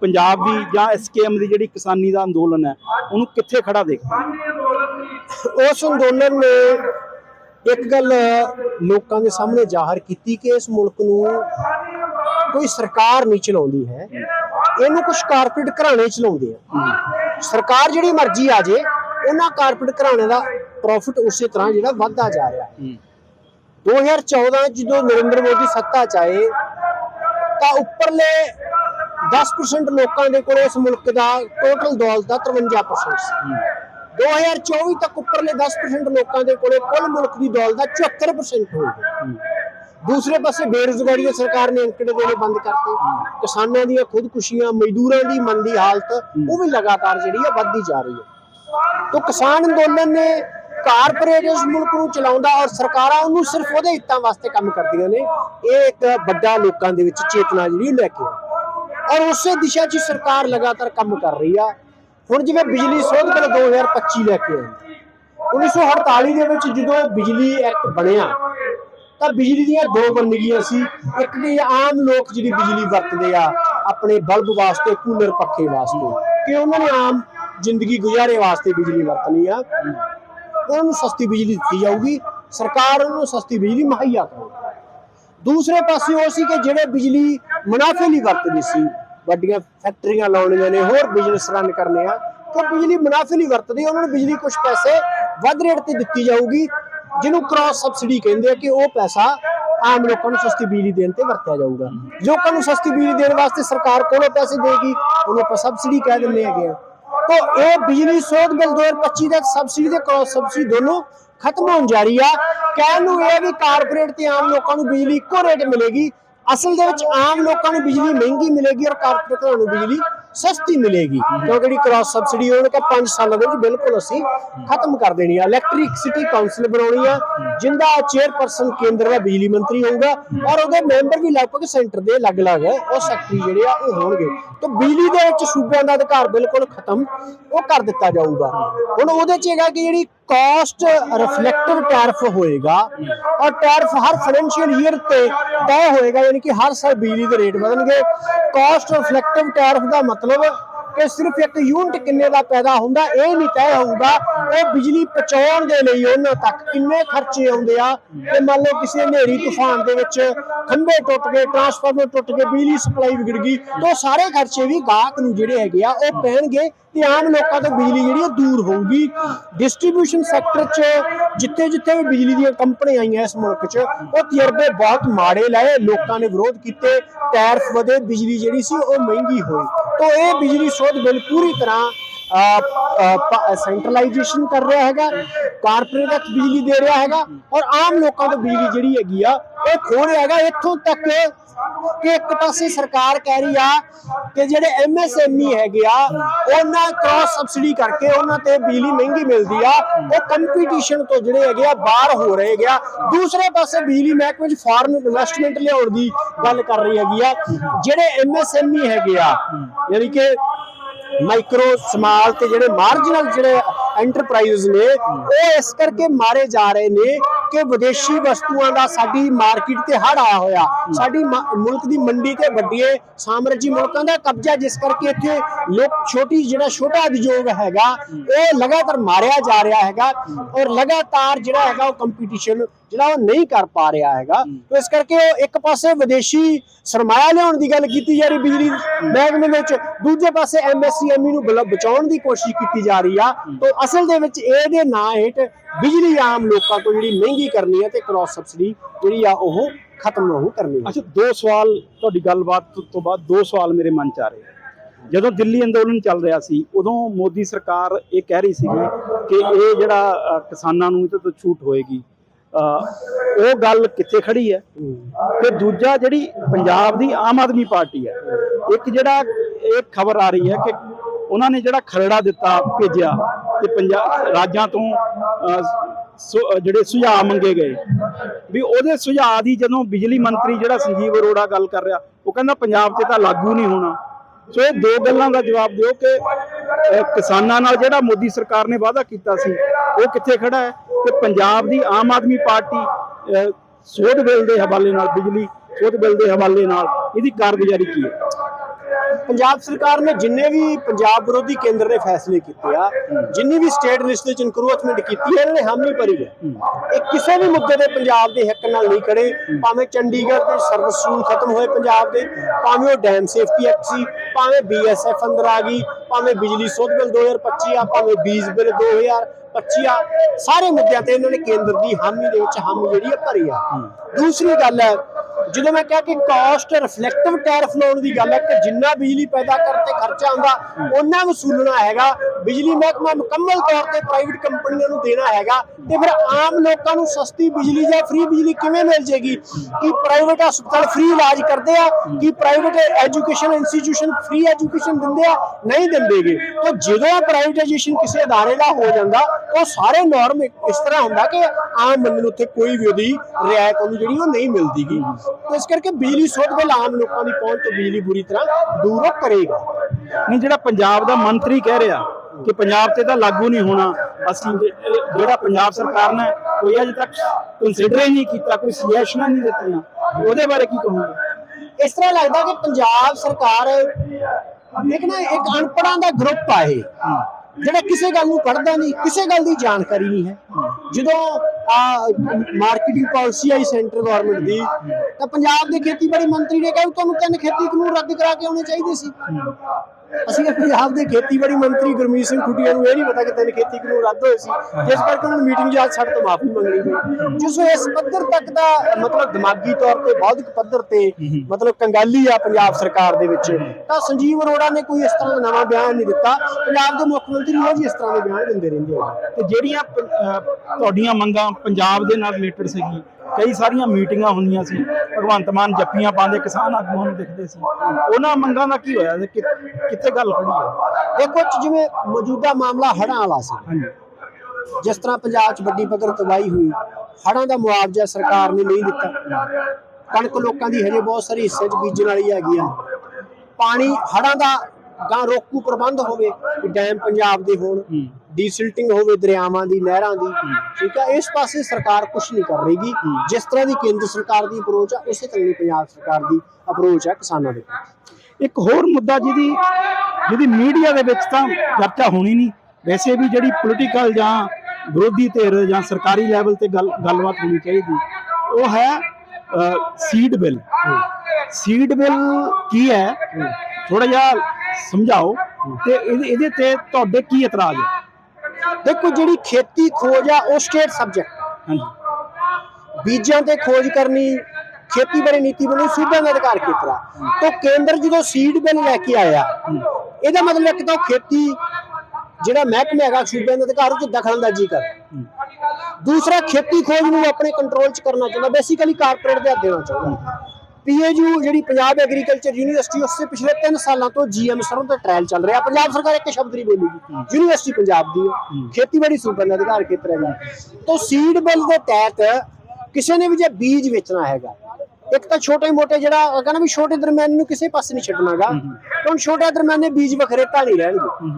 ਪੰਜਾਬ ਦੀ ਜਾਂ ਐਸਕੇਐਮ ਦੀ ਜਿਹੜੀ ਕਿਸਾਨੀ ਦਾ ਅੰਦੋਲਨ ਹੈ, ਉਹਨੂੰ ਕਿੱਥੇ ਖੜਾ ਦੇਖਦੇ ਉਸ ਅੰਦੋਲਨ ਨੇ ਇੱਕ ਗੱਲ ਲੋਕਾਂ ਦੇ ਸਾਹਮਣੇ ਜ਼ਾਹਰ ਕੀਤੀ ਕਿ ਇਸ ਮੁਲਕ ਨੂੰ ਕੋਈ ਸਰਕਾਰ ਨਹੀਂ ਚਲਾਉਂਦੀ ਹੈ। ਇਹਨੂੰ ਕੁਝ ਕਾਰਪੋਰੇਟ ਘਰਾਣੇ ਚਲਾਉਂਦੇ ਆ। ਸਰਕਾਰ ਜਿਹੜੀ ਮਰਜ਼ੀ ਆ ਜੇ ਉਹਨਾਂ ਕਾਰਪੋਰੇਟ ਘਰਾਣੇ ਦਾ ਪ੍ਰੋਫਿਟ ਉਸੇ ਤਰ੍ਹਾਂ ਜਿਹੜਾ ਵੱਧਦਾ ਜਾ ਰਿਹਾ ਹੈ। 2014 'ਚ ਜਦੋਂ ਨਰਿੰਦਰ ਮੋਦੀ ਸੱਤਾ 'ਚ ਆਏ ਤਾਂ ਉੱਪਰਲੇ 10% ਲੋਕਾਂ ਦੇ ਕੋਲ ਇਸ ਮੁਲਕ ਦਾ ਟੋਟਲ ਦੌਲਤ ਦਾ 53% ਸੀ। 2024 ਤੱਕ ਉੱਪਰਲੇ 10% ਲੋਕਾਂ ਦੇ ਕੋਲੇ ਕੁੱਲ ਮੁਲਕ ਦੀ ਦੌਲਤ ਦਾ 74% ਹੋ। ਗਿਆ ਦੂਸਰੇ ਪਾਸੇ ਬੇਰੁਜ਼ਗਾਰੀ ਦੇ ਸਰਕਾਰ ਨੇ ਅੰਕੜੇ ਦੇਣੇ ਬੰਦ ਕਰਤੇ। ਕਿਸਾਨਾਂ ਦੀਆਂ ਖੁਦਕੁਸ਼ੀਆਂ ਮਜ਼ਦੂਰਾਂ ਦੀ ਮੰਦੀ ਹਾਲਤ ਉਹ ਵੀ ਲਗਾਤਾਰ ਜਿਹੜੀ ਹੈ ਵੱਧਦੀ ਜਾ ਰਹੀ ਹੈ। ਤੋਂ ਕਿਸਾਨ ਅੰਦੋਲਨ ਨੇ ਕਾਰਪੋਰੇਟ ਇਸ ਮੁਲਕ ਨੂੰ ਚਲਾਉਂਦਾ ਔਰ ਸਰਕਾਰਾਂ ਉਹਨੂੰ ਸਿਰਫ ਉਹਦੇ ਹਿੱਤਾਂ ਵਾਸਤੇ ਕੰਮ ਕਰਦੀਆਂ ਨੇ। ਇਹ ਇੱਕ ਵੱਡਾ ਲੋਕਾਂ ਦੇ ਵਿੱਚ ਚੇਤਨਾ ਜਿਹੜੀ ਲੈ ਕੇ ਔਰ ਉਸੇ ਦਿਸ਼ਾ 'ਚ ਸਰਕਾਰ ਲਗਾਤਾਰ ਕੰਮ ਕਰ ਰਹੀ ਆ। ਹੁਣ ਜਿਵੇਂ ਬਿਜਲੀ ਸੋਧ ਬਿੱਲ 2025 ਲੈ ਕੇ ਆਏ 1948 ਦੇ ਵਿੱਚ ਜਦੋਂ ਬਿਜਲੀ ਐਕਟ ਬਣਿਆ ਤਾਂ ਬਿਜਲੀ ਦੀਆਂ ਦੋ ਵੰਨਗੀਆਂ ਸੀ। ਇੱਕ ਦੀ ਆਮ ਲੋਕ ਜਿਹੜੀ ਬਿਜਲੀ ਵਰਤਦੇ ਆ, ਆਪਣੇ ਬਲਬ ਵਾਸਤੇ, ਕੂਲਰ ਪੱਖੇ ਵਾਸਤੇ, ਕਿ ਉਹਨਾਂ ਨੇ ਆਮ ਜ਼ਿੰਦਗੀ ਗੁਜ਼ਾਰੇ ਵਾਸਤੇ ਬਿਜਲੀ ਵਰਤਣੀ ਆ। ਉਹਨਾਂ ਨੂੰ ਸਸਤੀ ਬਿਜਲੀ ਦਿੱਤੀ ਜਾਊਗੀ। ਸਰਕਾਰ ਉਹਨਾਂ ਨੂੰ ਸਸਤੀ ਬਿਜਲੀ ਮੁਹੱਈਆ ਕਰੇਗੀ। ਦੂਸਰੇ ਪਾਸੇ ਉਹ ਸੀ ਕਿ ਜਿਹੜੇ ਬਿਜਲੀ ਮੁਨਾਫੇ ਲਈ ਵਰਤਦੀ ਸੀ, ਵੱਡੀਆਂ ਫੈਕਟਰੀਆਂ ਲਾਉਣੀਆਂ ਨੇ, ਹੋਰ ਬਿਜ਼ਨਸ ਰਨ ਕਰਨੇ ਆ, ਤਾਂ ਬਿਜਲੀ ਮੁਨਾਫੇ ਲਈ ਵਰਤਦੇ ਉਹਨਾਂ ਨੂੰ ਬਿਜਲੀ ਕੁਝ ਪੈਸੇ ਵੱਧ ਰੇਟ ਤੇ ਦਿੱਤੀ ਜਾਊਗੀ। ਜਿਹਨੂੰ ਕ੍ਰਾਸ ਸਬਸਿਡੀ ਕਹਿੰਦੇ ਆ ਕਿ ਉਹ ਪੈਸਾ ਆਮ ਲੋਕਾਂ ਨੂੰ ਸਸਤੀ ਬਿਜਲੀ ਦੇਣ ਤੇ ਵਰਤਿਆ ਜਾਊਗਾ। ਲੋਕਾਂ ਨੂੰ ਸਸਤੀ ਬਿਜਲੀ ਦੇਣ ਵਾਸਤੇ ਸਰਕਾਰ ਕੋਲੋਂ ਪੈਸੇ ਦੇਗੀ, ਉਹਨੂੰ ਆਪਾਂ ਸਬਸਿਡੀ ਕਹਿ ਦਿੰਦੇ ਹੈਗੇ ਆ। ਤਾਂ ਇਹ ਬਿਜਲੀ ਸੋਧ ਬਿੱਲ 2025 ਦਾ ਸਬਸਿਡੀ ਤੇ ਕ੍ਰਾਸ ਸਬਸਿਡੀ ਦੋਨੋਂ ਖਤਮ ਹੋਣ ਜਾ ਰਹੀ ਆ। ਕਹਿਣ ਨੂੰ ਇਹ ਵੀ ਕਾਰਪੋਰੇਟ ਤੇ ਆਮ ਲੋਕਾਂ ਨੂੰ ਬਿਜਲੀ ਇੱਕੋ ਰੇਟ ਮਿਲੇਗੀ। ਅਸਲ ਦੇ ਵਿੱਚ ਆਮ ਲੋਕਾਂ ਨੂੰ ਬਿਜਲੀ ਮਹਿੰਗੀ ਮਿਲੇਗੀ ਔਰ ਕਾਰਪੋਰੇਟ ਨੂੰ ਬਿਜਲੀ ਸਸਤੀ ਮਿਲੇਗੀ। ਕਿਉਂਕਿ ਜਿਹੜੀ ਕ੍ਰਾਸ ਸਬਸਿਡੀ ਉਹਨੇ ਕਿ 5 ਸਾਲਾਂ ਦੇ ਵਿੱਚ ਬਿਲਕੁਲ ਅਸੀਂ ਖਤਮ ਕਰ ਦੇਣੀ ਆ। ਇਲੈਕਟ੍ਰਿਸਿਟੀ ਕਾਉਂਸਲ ਬਣਾਉਣੀ ਆ, ਜਿੰਦਾ ਚੇਅਰਪਰਸਨ ਕੇਂਦਰ ਦਾ ਬਿਜਲੀ ਮੰਤਰੀ ਹੋਊਗਾ ਔਰ ਉਹਦੇ ਮੈਂਬਰ ਵੀ ਲਗਭਗ ਸੈਂਟਰ ਦੇ ਅਲੱਗ-ਅਲੱਗ ਉਹ ਸੈਕਟਰੀ ਜਿਹੜੇ ਆ, ਉਹ ਹੋਣਗੇ। ਤਾਂ ਬਿਜਲੀ ਦੇ ਵਿੱਚ ਸੂਬਿਆਂ ਦਾ ਅਧਿਕਾਰ ਬਿਲਕੁਲ ਖਤਮ, ਉਹ ਕਰ ਦਿੱਤਾ ਜਾਊਗਾ। ਹੁਣ ਉਹਦੇ ਚ ਹੈਗਾ ਕਿ ਜਿਹੜੀ ਕਾਸਟ ਰਿਫਲੈਕਟਿਵ ਟੈਰਿਫ ਹੋਏਗਾ ਔਰ ਟੈਰਫ ਹਰ ਫਾਈਨੈਂਸ਼ੀਅਲ ਈਅਰ ਤੇ ਤੈਅ ਹੋਏਗਾ, ਯਾਨੀ ਕਿ ਹਰ ਸਾਲ ਬਿਜਲੀ ਦੇ ਰੇਟ ਵਧਣਗੇ। ਕਾਸਟ ਰਿਫਲੈਕਟਿਵ ਟੈਰਫ ਦਾ ਮਤਲਬ ਕਿ ਸਿਰਫ ਇੱਕ ਯੂਨਿਟ ਕਿੰਨੇ ਦਾ ਪੈਦਾ ਹੁੰਦਾ ਇਹ ਨਹੀਂ ਤੈਅ ਹੋਊਗਾ। ਉਹ ਬਿਜਲੀ ਪਹੁੰਚਾਉਣ ਦੇ ਲਈ ਉਹਨਾਂ ਤੱਕ ਕਿੰਨੇ ਖਰਚੇ ਆਉਂਦੇ ਆ। ਤੇ ਮੰਨ ਲਓ ਕਿਸੇ ਹਨੇਰੀ ਤੂਫਾਨ ਦੇ ਵਿੱਚ ਖੰਭੇ ਟੁੱਟ ਗਏ, ਟਰਾਂਸਫਾਰਮਰ ਟੁੱਟ ਗਏ, ਬਿਜਲੀ ਸਪਲਾਈ ਵਿਗੜ ਗਈ, ਤਾਂ ਸਾਰੇ ਖਰਚੇ ਵੀ ਗਾਹਕ ਨੂੰ ਜਿਹੜੇ ਹੈਗੇ ਆ, ਉਹ ਪੈਣਗੇ ਤੇ ਆਮ ਲੋਕਾਂ ਤੋਂ ਬਿਜਲੀ ਜਿਹੜੀ ਉਹ ਦੂਰ ਹੋਊਗੀ। ਡਿਸਟ੍ਰੀਬਿਊਸ਼ਨ ਸੈਕਟਰ 'ਚ ਜਿੱਥੇ ਜਿੱਥੇ ਵੀ ਬਿਜਲੀ ਦੀਆਂ ਕੰਪਨੀਆਂ ਆਈਆਂ ਇਸ ਮੁਲਕ 'ਚ, ਉਹ ਤਜਰਬੇ ਬਹੁਤ ਮਾੜੇ ਲਏ, ਲੋਕਾਂ ਨੇ ਵਿਰੋਧ ਕੀਤੇ, ਟੈਰਿਫ ਵਧੇ, ਬਿਜਲੀ ਜਿਹੜੀ ਸੀ ਉਹ ਮਹਿੰਗੀ ਹੋਈ। ਤਾਂ ਇਹ ਬਿਜਲੀ ਸੋਧ ਬਿੱਲ ਪੂਰੀ ਤਰ੍ਹਾਂ ਸੈਂਟਰਲਾਈਜੇਸ਼ਨ ਕਰ ਰਿਹਾ ਹੈਗਾ ਕਾਰਪੋਰੇਟ ਤੱਕ ਬਿਜਲੀ ਦੇ ਰਿਹਾ ਹੈਗਾ ਔਰ ਆਮ ਲੋਕਾਂ ਤੋਂ ਬਿਜਲੀ ਜਿਹੜੀ ਹੈਗੀ ਆ, ਉਹ ਖੋ ਰਿਹਾ ਹੈਗਾ। ਇੱਥੋਂ ਤੱਕ ਕਿ ਇੱਕ ਪਾਸੇ ਸਰਕਾਰ ਕਹਿ ਰਹੀ ਆ ਕਿ ਜਿਹੜੇ ਐਮਐਸਐਮਈ ਹੈਗੇ ਆ, ਉਹਨਾਂ ਕ੍ਰਾਸ ਸਬਸਿਡੀ ਕਰਕੇ ਉਹਨਾਂ ਤੇ ਬਿਜਲੀ ਮਹਿੰਗੀ ਮਿਲਦੀ ਆ। ਉਹ ਕੰਪੀਟੀਸ਼ਨ ਤੋਂ ਜਿਹੜੇ ਹੈਗੇ ਆ, ਬਾਹਰ ਹੋ ਰਹੇ ਗਿਆ ਦੂਸਰੇ ਪਾਸੇ ਬਿਜਲੀ ਮਹਿਕਮੇ ਵਿੱਚ ਫੋਰਨ ਇਨਵੈਸਟਮੈਂਟ ਲਿਆਉਣ ਦੀ ਗੱਲ ਕਰ ਰਹੀ ਹੈਗੀ ਆ। ਜਿਹੜੇ ਐਮਐਸਐਮਈ ਹੈਗੇ ਆ, ਯਾਨੀ ਕਿ ਮਾਈਕਰੋ ਸਮਾਲ ਤੇ ਜਿਹੜੇ ਮਾਰਜਨਲ ਜਿਹੜੇ ਐਂਟਰਪ੍ਰਾਈਜ਼ ਨੇ, ਉਹ ਇਸ ਕਰਕੇ ਮਾਰੇ ਜਾ ਰਹੇ ਨੇ ਕਿ ਵਿਦੇਸ਼ੀ ਵਸਤੂਆਂ ਦਾ ਸਾਡੀ ਮਾਰਕੀਟ ਤੇ ਹੜ ਆਇਆ ਹੋਇਆ। ਸਾਡੀ ਮਾ- ਮੁਲਕ ਦੀ ਮੰਡੀ ਤੇ ਵੱਡੀਏ ਸਾਮਰਾਜੀ ਮੁਲਕਾਂ ਦਾ ਕਬਜ਼ਾ ਜਿਸ ਕਰਕੇ ਇੱਥੇ ਲੋਕ ਛੋਟੀ, ਜਿਹੜਾ ਛੋਟਾ ਉਦਯੋਗ ਹੈਗਾ, ਉਹ ਲਗਾਤਾਰ ਮਾਰਿਆ ਜਾ ਰਿਹਾ ਹੈਗਾ ਔਰ ਲਗਾਤਾਰ ਜਿਹੜਾ ਹੈਗਾ ਉਹ ਕੰਪੀਟੀਸ਼ਨ ਜਿਹੜਾ ਉਹ ਨਹੀਂ ਕਰ ਪਾ ਰਿਹਾ ਹੈਗਾ। ਤੇ ਇਸ ਕਰਕੇ ਉਹ ਇੱਕ ਪਾਸੇ ਵਿਦੇਸ਼ੀ ਸਰਮਾਇਆ ਲਿਆਉਣ ਦੀ ਗੱਲ ਕੀਤੀ ਜਾ ਰਹੀ ਬਿਜਲੀ ਮਹਿਕਮੇ ਵਿੱਚ, ਦੂਜੇ ਪਾਸੇ ਐਮਐਸਸੀਐਮਈ ਨੂੰ ਬਲ- ਬਚਾਉਣ ਦੀ ਕੋਸ਼ਿਸ਼ ਕੀਤੀ ਜਾ ਰਹੀ ਆ। ਤਾਂ ਅਸਲ ਦੇ ਵਿੱਚ ਇਹਦੇ ਨਾਂ ਹੇਠ ਬਿਜਲੀ ਆਮ ਲੋਕਾਂ ਤੋਂ ਜਿਹੜੀ ਨਹੀਂ ਮਹਿੰਗੀ ਕਰਨੀ ਹੈ ਤੇ ਕ੍ਰਾਸ ਸਬਸਿਡੀ ਜਿਹੜੀ ਆ ਉਹ ਖਤਮ ਉਹ ਕਰਨੀ ਹੈ। ਅੱਛਾ ਦੋ ਸਵਾਲ ਤੁਹਾਡੀ ਗੱਲਬਾਤ ਤੋਂ- ਬਾਅਦ ਦੋ ਸਵਾਲ ਮੇਰੇ ਮਨ ਚ ਆ ਰਹੇ ਜਦੋਂ ਦਿੱਲੀ ਅੰਦੋਲਨ ਚੱਲ ਰਿਹਾ ਸੀ ਉਦੋਂ ਮੋਦੀ ਸਰਕਾਰ ਇਹ ਕਹਿ ਰਹੀ ਸੀ ਕਿ ਇਹ ਜਿਹੜਾ ਕਿਸਾਨਾਂ ਨੂੰ ਇਹਦੇ ਤੋਂ ਛੂਟ ਹੋਏਗੀ। ਉਹ ਗੱਲ ਕਿੱਥੇ ਖੜੀ ਹੈ? ਤੇ ਦੂਜਾ ਜਿਹੜੀ ਪੰਜਾਬ ਦੀ ਆਮ ਆਦਮੀ ਪਾਰਟੀ ਹੈ ਇੱਕ ਜਿਹੜਾ ਇਹ ਖਬਰ ਆ ਰਹੀ ਹੈ ਕਿ ਉਹਨਾਂ ਨੇ ਜਿਹੜਾ ਖਰੜਾ ਦਿੱਤਾ ਭੇਜਿਆ ਤੇ ਪੰਜਾਬ ਰਾਜਾਂ ਤੋਂ ਜਿਹੜੇ ਸੁਝਾਅ ਮੰਗੇ ਗਏ। ਵੀ ਉਹਦੇ ਸੁਝਾਅ ਦੀ ਜਦੋਂ ਬਿਜਲੀ ਮੰਤਰੀ ਜਿਹੜਾ ਸੰਜੀਵ ਅਰੋੜਾ ਗੱਲ ਕਰ ਰਿਹਾ, ਉਹ ਕਹਿੰਦਾ ਪੰਜਾਬ 'ਚ ਤਾਂ ਲਾਗੂ ਨਹੀਂ ਹੋਣਾ। ਸੋ ਇਹ ਦੋ ਗੱਲਾਂ ਦਾ ਜਵਾਬ ਦਿਓ ਕਿ ਕਿਸਾਨਾਂ ਨਾਲ ਜਿਹੜਾ ਮੋਦੀ ਸਰਕਾਰ ਨੇ ਵਾਅਦਾ ਕੀਤਾ ਸੀ, ਉਹ ਕਿੱਥੇ ਖੜਾ ਹੈ? ਤੇ ਪੰਜਾਬ ਦੀ ਆਮ ਆਦਮੀ ਪਾਰਟੀ ਸੋਧ ਬਿੱਲ ਦੇ ਹਵਾਲੇ ਨਾਲ ਬਿਜਲੀ, ਸੋਧ ਬਿੱਲ ਦੇ ਹਵਾਲੇ ਨਾਲ ਇਹਦੀ ਕਾਰਗੁਜ਼ਾਰੀ ਕੀ ਹੈ? ਪੰਜਾਬ ਸਰਕਾਰ ਨੇ ਜਿੰਨੇ ਵੀ ਪੰਜਾਬ ਵਿਰੋਧੀ ਕੇਂਦਰ ਨੇ ਫੈਸਲੇ ਕੀਤੇ ਆ, ਜਿੰਨੀ ਵੀ ਸਟੇਟ ਲਿਸਟ ਵਿੱਚ ਇਨਕਰੋਚਮੈਂਟ ਕੀਤੀ ਹੈ ਇਹਨਾਂ ਨੇ ਹਾਮੀ ਭਰੀ ਹੈ ਇਹ ਕਿਸੇ ਵੀ ਮੁੱਦੇ ਤੇ ਪੰਜਾਬ ਦੇ ਹੱਕ ਨਾਲ ਨਹੀਂ ਖੜੇ, ਭਾਵੇਂ ਚੰਡੀਗੜ੍ਹ ਦੇ ਸਰਵਿਸ ਰੂਲ ਖਤਮ ਹੋਏ ਪੰਜਾਬ ਦੇ, ਭਾਵੇਂ ਉਹ ਡੈਮ ਸੇਫਟੀ ਐਕਟ ਸੀ, ਭਾਵੇਂ ਬੀਐਸਐਫ ਅੰਦਰ ਆ ਗਈ, ਭਾਵੇਂ ਬਿਜਲੀ ਸੋਧ ਬਿੱਲ 2025 ਆ, ਭਾਵੇਂ ਬੀਜ ਬਿੱਲ 2025 ਆ, ਸਾਰੇ ਮੁੱਦਿਆਂ ਤੇ ਇਹਨਾਂ ਨੇ ਕੇਂਦਰ ਦੀ ਹਾਮੀ ਦੇ ਵਿੱਚ ਹਾਮੀ ਜਿਹੜੀ ਹੈ ਭਰੀ ਆ। ਦੂਸਰੀ ਗੱਲ ਹੈ ਜਦੋਂ ਮੈਂ ਕਿਹਾ ਕਿ ਕਾਸਟ ਰਿਫਲੈਕਟਿਵ ਟੈਰਿਫ ਲਾਉਣ ਦੀ ਗੱਲ ਹੈ ਕਿ ਜਿੰਨਾ ਬਿਜਲੀ ਪੈਦਾ ਕਰਨ ਤੇ ਖਰਚਾ ਆਉਂਦਾ, ਉਹਨਾਂ ਵਸੂਲਣਾ ਹੈਗਾ। ਬਿਜਲੀ ਮਹਿਕਮਾ ਮੁਕੰਮਲ ਤੌਰ ਤੇ ਪ੍ਰਾਈਵੇਟ ਕੰਪਨੀਆਂ ਨੂੰ ਦੇਣਾ ਹੈਗਾ ਤੇ ਫਿਰ ਆਮ ਲੋਕਾਂ ਨੂੰ ਸਸਤੀ ਬਿਜਲੀ ਜਾਂ ਫ੍ਰੀ ਬਿਜਲੀ ਕਿਵੇਂ ਮਿਲ ਜੇਗੀ? ਕਿ ਪ੍ਰਾਈਵੇਟ ਹਸਪਤਾਲ ਫ੍ਰੀ ਇਲਾਜ ਕਰਦੇ ਆ? ਕਿ private education institution free education ਦਿੰਦੇ ਆ? ਨਹੀਂ ਦਿੰਦੇਗੇ। ਤਾਂ ਜਦੋਂ ਪ੍ਰਾਈਵੇਟਾਈਜੇਸ਼ਨ ਕਿਸੇ ਅਦਾਰੇ ਦਾ ਹੋ ਜਾਂਦਾ, ਉਹ ਸਾਰੇ ਨਾਰਮ ਇਸ ਤਰ੍ਹਾਂ ਹੁੰਦਾ ਕਿ ਆਮ ਬੰਦੇ ਨੂੰ ਉੱਥੇ ਕੋਈ ਵੀ ਉਹਦੀ ਰਿਆਇਤ ਉਹਨੂੰ ਜਿਹੜੀ ਉਹ ਨਹੀਂ ਮਿਲਦੀਗੀ। ਤਾਂ ਇਸ ਕਰਕੇ ਬਿਜਲੀ ਸੋਧ ਬਿੱਲ ਆਮ ਲੋਕਾਂ ਦੀ ਪਹੁੰਚ ਤੋਂ ਬਿਜਲੀ ਬੁਰੀ ਤਰ੍ਹਾਂ ਦੂਰ ਕਰੇਗਾ। ਨਹੀਂ ਜਿਹੜਾ ਪੰਜਾਬ ਦਾ ਮੰਤਰੀ ਕਹਿ ਰਿਹਾ ਕਿ ਪੰਜਾਬ ਤੇ ਤਾਂ ਲਾਗੂ ਨਹੀਂ ਹੋਣਾ ਅਸੀਂ ਜਿਹੜਾ ਪੰਜਾਬ ਸਰਕਾਰ ਨੇ ਕੋਈ ਅਜੇ ਤੱਕ ਕੰਸੀਡਰ ਹੀ ਨਹੀਂ ਕੀਤਾ ਕੋਈ ਸੁਜੈਸ਼ਨਾਂ ਨਹੀਂ ਦਿੱਤੀਆਂ ਉਹਦੇ ਬਾਰੇ ਕੀ ਕਹੋਗੇ? ਇਸ ਤਰ੍ਹਾਂ ਲੱਗਦਾ ਕਿ ਪੰਜਾਬ ਸਰਕਾਰ ਨਾ ਇੱਕ ਅਨਪੜਾਂ ਦਾ ਗਰੁੱਪ ਆ ਇਹ। ਜਿਹੜਾ ਕਿਸੇ ਗੱਲ ਨੂੰ ਪੜ੍ਹਦਾ ਨਹੀਂ ਕਿਸੇ ਗੱਲ ਦੀ ਜਾਣਕਾਰੀ ਨਹੀਂ ਹੈ। ਜਦੋਂ ਆ ਮਾਰਕੀਟਿੰਗ ਪਾਲਿਸੀ ਆਈ ਸੈਂਟਰ ਗਵਰਨਮੈਂਟ ਦੀ। ਤਾਂ ਪੰਜਾਬ ਦੇ ਖੇਤੀਬਾੜੀ ਮੰਤਰੀ ਨੇ ਕਿਹਾ ਤੁਹਾਨੂੰ ਤਿੰਨ ਖੇਤੀ ਕਾਨੂੰਨ ਰੱਦ ਕਰਾ ਕੇ ਆਉਣੇ ਚਾਹੀਦੇ ਸੀ। ਅਸੀਂ ਪੰਜਾਬ ਦੇ ਖੇਤੀਬਾੜੀ ਮੰਤਰੀ ਗੁਰਮੀਤ ਸਿੰਘ ਖੁੱਟੀਆਂ ਨੂੰ ਇਹ ਨਹੀਂ ਪਤਾ ਕਿ ਤਿੰਨ ਖੇਤੀ ਕਾਨੂੰਨ ਰੱਦ ਹੋਏ ਸੀ। ਜਿਸ ਕਰਕੇ ਉਹਨਾਂ ਨੂੰ ਮੀਟਿੰਗ ਜਾ ਸਾਡੇ ਤੋਂ ਮਾਫੀ ਮੰਗਣੀ ਪਈ। ਜਿਸ ਇਸ ਪੱਧਰ ਤੱਕ ਦਾ ਮਤਲਬ ਦਿਮਾਗੀ ਤੌਰ ਤੇ ਬੌਧਿਕ ਪੱਧਰ ਤੇ ਮਤਲਬ ਕੰਗਾਲੀ ਆ ਪੰਜਾਬ ਸਰਕਾਰ ਦੇ ਵਿੱਚ, ਤਾਂ ਸੰਜੀਵ ਅਰੋੜਾ ਨੇ ਕੋਈ ਇਸ ਤਰ੍ਹਾਂ ਦਾ ਨਵਾਂ ਬਿਆਨ ਨਹੀਂ ਦਿੱਤਾ। ਪੰਜਾਬ ਦੇ ਮੁੱਖ ਮੰਤਰੀ ਰੋਜ਼ ਹੀ ਇਸ ਤਰ੍ਹਾਂ ਦੇ ਬਿਆਨ ਦਿੰਦੇ ਰਹਿੰਦੇ ਆ। ਤੇ ਜਿਹੜੀਆਂ ਤੁਹਾਡੀਆਂ ਮੰਗਾਂ ਪੰਜਾਬ ਦੇ ਨਾਲ ਰਿਲੇਟਡ ਸੀਗੀ ਕਈ ਸਾਰੀਆਂ ਮੀਟਿੰਗਾਂ ਹੁੰਦੀਆਂ ਸੀ ਭਗਵੰਤ ਮਾਨ ਜੱਫੀਆਂ ਪਾਉਂਦੇ ਕਿਸਾਨ ਆਗੂਆਂ ਨੂੰ ਦਿਖਦੇ ਸੀ। ਉਹਨਾਂ ਮੰਗਾਂ ਦਾ ਕੀ ਹੋਇਆ? ਕਿ- ਕਿੱਥੇ ਗੱਲ ਖੜੀ ਹੈ? ਦੇਖੋ ਚ ਜਿਵੇਂ ਮੌਜੂਦਾ ਮਾਮਲਾ ਹੜ੍ਹਾਂ ਵਾਲਾ ਸੀ। ਹਾਂਜੀ। ਜਿਸ ਤਰ੍ਹਾਂ ਪੰਜਾਬ 'ਚ ਵੱਡੀ ਪੱਧਰ ਤਬਾਹੀ ਹੋਈ ਹੜ੍ਹਾਂ ਦਾ ਮੁਆਵਜ਼ਾ ਸਰਕਾਰ ਨੇ ਨਹੀਂ ਦਿੱਤਾ। ਕਣਕ ਲੋਕਾਂ ਦੀ ਹਜੇ ਬਹੁਤ ਸਾਰੇ ਹਿੱਸੇ 'ਚ ਬੀਜਣ ਵਾਲੀ ਹੈਗੀ ਆ। ਪਾਣੀ ਹੜ੍ਹਾਂ ਦਾ ਗਾਂ ਰੋਕੂ ਪ੍ਰਬੰਧ ਹੋਵੇ ਕਿ ਡੈਮ ਪੰਜਾਬ ਦੇ ਹੋਣ। ਹੂੰ। ਡੀਸਿਲਟਿੰਗ ਹੋਵੇ ਦਰਿਆਵਾਂ ਦੀ ਨਹਿਰਾਂ ਦੀ ਠੀਕ ਆ? ਇਸ ਪਾਸੇ ਸਰਕਾਰ ਕੁਝ ਨਹੀਂ ਕਰ ਰਹੀਗੀ ਜਿਸ ਤਰ੍ਹਾਂ ਦੀ ਕੇਂਦਰ ਸਰਕਾਰ ਦੀ ਅਪਰੋਚ ਆ ਉਸੇ ਤਰ੍ਹਾਂ ਦੀ ਪੰਜਾਬ ਸਰਕਾਰ ਦੀ ਅਪਰੋਚ ਆ ਕਿਸਾਨਾਂ ਦੇ ਇੱਕ ਹੋਰ ਮੁੱਦਾ ਜਿਹਦੀ ਜਿਹਦੀ ਮੀਡੀਆ ਦੇ ਵਿੱਚ ਤਾਂ ਚਰਚਾ ਹੋਣੀ ਨਹੀਂ। ਵੈਸੇ ਵੀ ਜਿਹੜੀ ਪੋਲੀਟੀਕਲ ਜਾਂ ਵਿਰੋਧੀ ਧਿਰ ਜਾਂ ਸਰਕਾਰੀ ਲੈਵਲ ਤੇ ਗੱਲ ਗੱਲਬਾਤ ਹੋਣੀ ਚਾਹੀਦੀ। ਉਹ ਹੈ ਸੀਡ ਬਿੱਲ ਸੀਡ ਬਿੱਲ ਕੀ ਹੈ? ਥੋੜਾ ਜਿਹਾ ਸਮਝਾਓ। ਤੇ ਇਹਦੇ ਇਹਦੇ ਤੇ ਤੁਹਾਡੇ ਕੀ ਇਤਰਾਜ਼ ਹੈ? ਦੇਖੋ ਜਿਹੜੀ ਖੇਤੀ ਖੋਜ ਆ, ਉਹ ਸਟੇਟ ਸਬਜੈਕਟ ਹਾਂਜੀ ਬੀਜਾਂ ਤੇ ਖੋਜ ਕਰਨੀ ਖੇਤੀਬਾੜੀ ਨੀਤੀ ਬਣਾਉਣੀ, ਸੂਬਿਆਂ ਦਾ ਅਧਿਕਾਰ ਖੇਤਰ ਆ ਕੇਂਦਰ ਜਦੋਂ ਸੀਡ ਬਿੱਲ ਲੈ ਕੇ ਆਇਆ, ਇਹਦਾ ਮਤਲਬ ਇੱਕ ਤਾਂ ਖੇਤੀ, ਜਿਹੜਾ ਮਹਿਕਮਾ ਹੈਗਾ ਸੂਬਿਆਂ ਦਾ ਅਧਿਕਾਰ, ਉਹ ਚ ਦਖਲਅੰਦਾਜ਼ੀ ਕਰ। ਦੂਸਰਾ, ਖੇਤੀ ਖੋਜ ਨੂੰ ਆਪਣੇ ਕੰਟਰੋਲ ਚ ਕਰਨਾ ਚਾਹੁੰਦਾ ਬੇਸਿਕਲੀ ਕਾਰਪੋਰੇਟ ਦੇ ਹੱਥ ਦੇਣਾ ਚਾਹੁੰਦਾ। ਪੀਏਯੂ ਜਿਹੜੀ ਪੰਜਾਬ ਐਗਰੀਕਲਚਰ ਯੂਨੀਵਰਸਿਟੀ ਉਸ ਦੇ ਪਿਛਲੇ 3 ਸਾਲਾਂ ਤੋਂ ਜੀਐਮ ਸਰੋਂ ਦਾ ਟ੍ਰਾਇਲ ਚੱਲ ਰਿਹਾ। ਪੰਜਾਬ ਸਰਕਾਰ ਇੱਕ ਸ਼ਬਦ ਨਹੀਂ ਬੋਲੂਗੀ ਯੂਨੀਵਰਸਿਟੀ ਪੰਜਾਬ ਦੀ ਖੇਤੀਬਾੜੀ ਸੂਬਿਆਂ ਦਾ ਅਧਿਕਾਰ ਖੇਤਰ ਹੈਗਾ ਤਾਂ ਸੀਡ ਬਿੱਲ ਦੇ ਤਹਿਤ ਕਿਸੇ ਨੇ ਵੀ ਜੇ ਬੀਜ ਵੇਚਣਾ ਹੈਗਾ ਇੱਕ ਤਾਂ ਛੋਟੇ ਮੋਟੇ ਜਿਹੜਾ ਕਹਿੰਦਾ ਵੀ ਛੋਟੇ ਦਰਮਿਆਨੇ ਨੂੰ ਕਿਸੇ ਪਾਸੇ ਨਹੀਂ ਛੱਡਣਾਗਾ ਹੁਣ ਛੋਟੇ ਦਰਮਿਆਨੇ ਬੀਜ ਵਖਰੇਤਾ ਨਹੀਂ ਰਹਿਣਗੇ।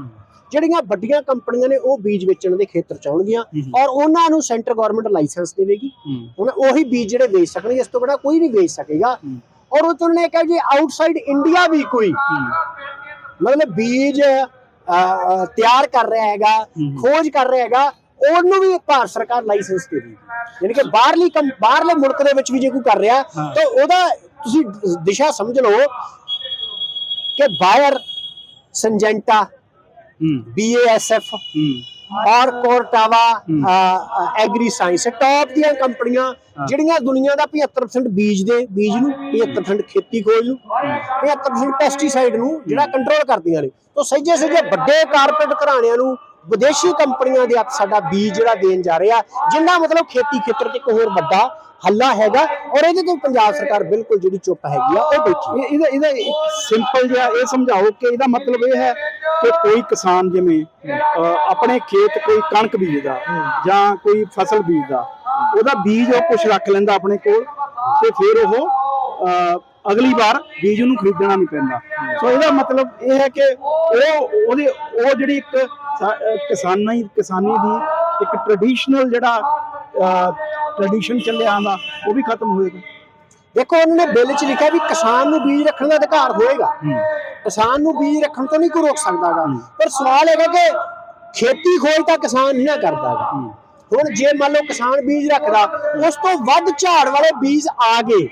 ਜਿਹੜੀਆਂ ਵੱਡੀਆਂ ਕੰਪਨੀਆਂ ਨੇ ਉਹ ਬੀਜ ਵੇਚਣ ਦੇ ਖੇਤਰ ਚ ਆਉਣਗੀਆਂ ਔਰ ਉਹਨਾਂ ਨੂੰ ਸੈਂਟਰ ਗਵਰਨਮੈਂਟ ਲਾਇਸੈਂਸ ਦੇਵੇਗੀ। ਹੁਣ ਉਹੀ ਬੀਜ ਜਿਹੜੇ ਵੇਚ ਸਕਣਗੇ ਇਸ ਤੋਂ ਬੜਾ ਕੋਈ ਨਹੀਂ ਵੇਚ ਸਕੇਗਾ। ਔਰ ਉਹ ਤੋਂ ਨੇ ਕਿਹਾ ਜੀ ਆਊਟਸਾਈਡ ਇੰਡੀਆ ਵੀ ਕੋਈ। ਮਤਲਬ ਬੀਜ ਤਿਆਰ ਕਰ ਰਿਹਾ ਹੈਗਾ ਖੋਜ ਕਰ ਰਿਹਾ ਹੈਗਾ ਉਹਨੂੰ ਵੀ ਭਾਰਤ ਸਰਕਾਰ ਲਾਇਸੈਂਸ ਦੇਵੇਗੀ। ਯਾਨੀ ਕਿ ਬਾਹਰਲੀ ਬਾਹਰਲੇ ਮੁਲਕ ਦੇ ਵਿੱਚ ਵੀ ਜੇ ਕੋਈ ਕਰ ਰਿਹਾ। ਤਾਂ ਉਹਦਾ ਤੁਸੀਂ ਦਿਸ਼ਾ ਸਮਝ ਲਓ ਕਿ ਬਾਇਰ ਸੰਜੈਂਟਾ BASF ਔਰ ਕੋਰਟਾਵਾ ਐਗਰੀ ਸਾਇੰਸ। ਟੌਪ ਦੀਆਂ ਕੰਪਨੀਆਂ ਜਿਹੜੀਆਂ ਦੁਨੀਆ ਦਾ 75% ਬੀਜ ਦੇ ਬੀਜ ਨੂੰ 75% ਖੇਤੀ ਖੋਜ ਨੂੰ 75% ਪੈਸਟੀਸਾਈਡ ਨੂੰ ਜਿਹੜਾ ਕੰਟਰੋਲ ਕਰਦੀਆਂ ਨੇ। ਤੋਂ ਸਹਿਜੇ ਸਹਿਜੇ ਵੱਡੇ ਕਾਰਪੋਰੇਟ ਘਰਾਣਿਆਂ ਨੂੰ ਵਿਦੇਸ਼ੀ ਕੰਪਨੀਆਂ ਦੇ ਹੱਥ ਸਾਡਾ ਬੀਜ ਜਿਹੜਾ ਦੇਣ ਜਾ ਰਿਹਾ ਜਿੰਨਾ ਮਤਲਬ ਖੇਤੀ ਖੇਤਰ 'ਚ ਇੱਕ ਹੋਰ ਵੱਡਾ ਹੱਲਾ ਹੈਗਾ ਔਰ ਇਹਦੇ ਤੋਂ ਪੰਜਾਬ ਸਰਕਾਰ ਬਿਲਕੁਲ ਜਿਹੜੀ ਚੁੱਪ ਹੈਗੀ ਆ, ਉਹ ਬੈਠੀ ਇਹਦਾ ਇਹਦਾ ਸਿੰਪਲ ਜਿਹਾ ਇਹ ਸਮਝਾਓ ਕਿ ਇਹਦਾ ਮਤਲਬ ਇਹ ਹੈ ਕਿ ਕੋਈ ਕਿਸਾਨ ਜਿਵੇਂ ਆਪਣੇ ਖੇਤ ਕੋਈ ਕਣਕ ਬੀਜਦਾ ਜਾਂ ਕੋਈ ਫਸਲ ਬੀਜਦਾ, ਉਹਦਾ ਬੀਜ ਉਹ ਕੁਝ ਰੱਖ ਲੈਂਦਾ ਆਪਣੇ ਕੋਲ ਤੇ ਫਿਰ ਉਹ ਅਗਲੀ ਵਾਰ ਬੀਜ ਉਹਨੂੰ ਖਰੀਦਣਾ ਨਹੀਂ ਪੈਂਦਾ। ਸੋ ਇਹਦਾ ਮਤਲਬ ਇਹ ਹੈ ਕਿ ਉਹ ਉਹਦੇ, ਉਹ ਜਿਹੜੀ ਇੱਕ ਸਾ- ਕਿਸਾਨੀ ਕਿਸਾਨੀ ਦੀ ਇੱਕ ਟ੍ਰੈਡੀਸ਼ਨਲ ਜਿਹੜਾ ਟ੍ਰੈਡੀਸ਼ਨ ਚੱਲਿਆ ਆਂਦਾ ਉਹ ਵੀ ਖਤਮ ਹੋਏਗਾ। ਦੇਖੋ ਉਹਨਾਂ ਨੇ ਬਿੱਲ 'ਚ ਲਿਖਿਆ ਵੀ ਕਿਸਾਨ ਨੂੰ ਬੀਜ ਰੱਖਣ ਦਾ ਅਧਿਕਾਰ ਹੋਏਗਾ। ਕਿਸਾਨ ਨੂੰ ਬੀਜ ਰੱਖਣ ਤੋਂ ਨਹੀਂ ਕੋਈ ਰੋਕ ਸਕਦਾਗਾ ਪਰ ਸਵਾਲ ਹੈਗਾ ਕਿ ਖੇਤੀ ਖੋਜ ਤਾਂ ਕਿਸਾਨ ਨਹੀਂ ਨਾ ਕਰਦਾਗਾ ਹੁਣ ਜੇ ਮੰਨ ਲਓ ਕਿਸਾਨ ਬੀਜ ਰੱਖਦਾ ਉਸ ਤੋਂ ਵੱਧ ਝਾੜ ਵਾਲੇ ਬੀਜ ਆ ਗਏ।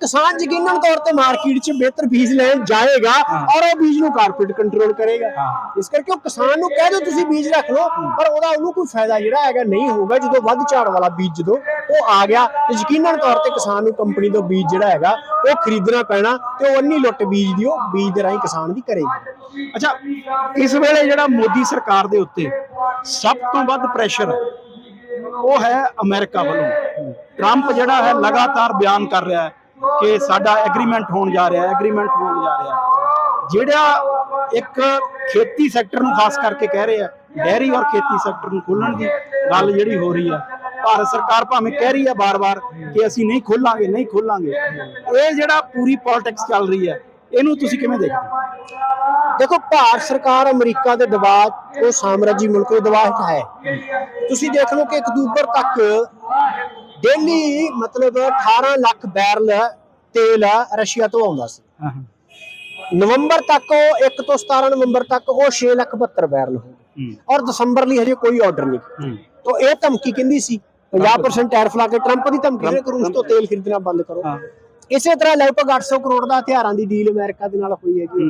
ਕਿਸਾਨ ਯਕੀਨਨ ਤੌਰ ਤੇ ਮਾਰਕੀਟ 'ਚ ਬਿਹਤਰ ਬੀਜ ਲੈਣ ਜਾਏਗਾ ਔਰ ਉਹ ਬੀਜ ਨੂੰ ਕਾਰਪੋਰੇਟ ਕੰਟਰੋਲ ਕਰੇਗਾ। ਇਸ ਕਰਕੇ ਉਹ ਕਿਸਾਨ ਨੂੰ ਕਹਿ ਦਿਓ ਤੁਸੀਂ ਬੀਜ ਰੱਖ ਲਓ ਪਰ ਉਹਦਾ ਉਹਨੂੰ ਕੋਈ ਫਾਇਦਾ ਜਿਹੜਾ ਹੈਗਾ ਨਹੀਂ ਹੋਊਗਾ। ਜਦੋਂ ਵੱਧ ਝਾੜ ਵਾਲਾ ਬੀਜ ਜਦੋਂ ਉਹ ਆ ਗਿਆ ਤੇ ਯਕੀਨਨ ਤੌਰ ਤੇ ਕਿਸਾਨ ਨੂੰ ਕੰਪਨੀ ਤੋਂ ਬੀਜ ਜਿਹੜਾ ਹੈਗਾ ਉਹ ਖਰੀਦਣਾ ਪੈਣਾ ਤੇ ਉਹ ਅੰਨੀ ਲੁੱਟ ਬੀਜ ਦੀ ਉਹ ਬੀਜ ਦੇ ਰਾਹੀਂ ਕਿਸਾਨ ਦੀ ਕਰੇਗੀ। ਅੱਛਾ ਇਸ ਵੇਲੇ ਜਿਹੜਾ ਮੋਦੀ ਸਰਕਾਰ ਦੇ ਉੱਤੇ ਸਭ ਤੋਂ ਵੱਧ ਪ੍ਰੈਸ਼ਰ ਉਹ ਹੈ ਅਮਰੀਕਾ ਵੱਲੋਂ। ਟਰੰਪ ਜਿਹੜਾ ਹੈ ਲਗਾਤਾਰ ਬਿਆਨ ਕਰ ਰਿਹਾ ਹੈ। ਕਿ ਸਾਡਾ ਐਗਰੀਮੈਂਟ ਹੋਣ ਜਾ ਰਿਹਾ ਐਗਰੀਮੈਂਟ ਹੋਣ ਜਾ ਰਿਹਾ ਜਿਹੜਾ ਇੱਕ ਖੇਤੀ ਸੈਕਟਰ ਨੂੰ ਖਾਸ ਕਰਕੇ ਕਹਿ ਰਹੇ ਆ ਡੈਰੀ ਔਰ ਖੇਤੀ ਸੈਕਟਰ ਨੂੰ ਖੋਲਣ ਦੀ ਗੱਲ ਜਿਹੜੀ ਹੋ ਰਹੀ ਆ ਭਾਰਤ ਸਰਕਾਰ ਭਾਵੇਂ ਕਹਿ ਰਹੀ ਆ ਬਾਰ-ਬਾਰ ਕਿ ਅਸੀਂ ਨਹੀਂ ਖੋਲਾਂਗੇ ਨਹੀਂ ਖੋਲਾਂਗੇ, ਇਹ ਜਿਹੜਾ ਪੂਰੀ ਪੋਲਿਟਿਕਸ ਚੱਲ ਰਹੀ ਹੈ, ਇਹਨੂੰ ਤੁਸੀਂ ਕਿਵੇਂ ਦੇਖਦੇ ਹੋ? ਦੇਖੋ, ਭਾਰਤ ਸਰਕਾਰ ਅਮਰੀਕਾ ਦੇ ਦਬਾਅ, ਉਹ ਸਾਮਰਾਜੀ ਮੁਲਕ ਦੇ ਦਬਾਅ ਹੇਠ ਹੈ। ਤੁਸੀਂ ਦੇਖ ਲਓ ਕਿ ਅਕਤੂਬਰ ਤੱਕ ਡੇਲੀ ਮਤਲਬ 18 ਲੱਖ ਬੈਰਲ ਤੇਲ ਰਸ਼ੀਆ ਤੋਂ ਆਉਂਦਾ ਸੀ। ਨਵੰਬਰ ਤੱਕ ਉਹ 1 ਤੋਂ 17 ਨਵੰਬਰ ਤੱਕ ਉਹ 6 ਲੱਖ 72 ਬੈਰਲ ਹੋ ਗਏ। ਔਰ ਦਸੰਬਰ ਲਈ ਹਜੇ ਕੋਈ ਆਰਡਰ ਨਹੀਂ। ਤਾਂ ਇਹ ਧਮਕੀ ਕਹਿੰਦੀ ਸੀ? 50% ਟੈਰਿਫ ਲਾ ਕੇ ਟਰੰਪ ਦੀ ਧਮਕੀ ਸੀ ਕਿ ਰੂਸ ਤੋਂ ਤੇਲ ਖਰੀਦਣਾ ਬੰਦ ਕਰੋ। ਇਸੇ ਤਰ੍ਹਾਂ ਲਗਭਗ 800 ਕਰੋੜ ਦਾ ਹਥਿਆਰਾਂ ਦੀ ਡੀਲ ਅਮਰੀਕਾ ਦੇ ਨਾਲ ਹੋਈ ਹੈਗੀ।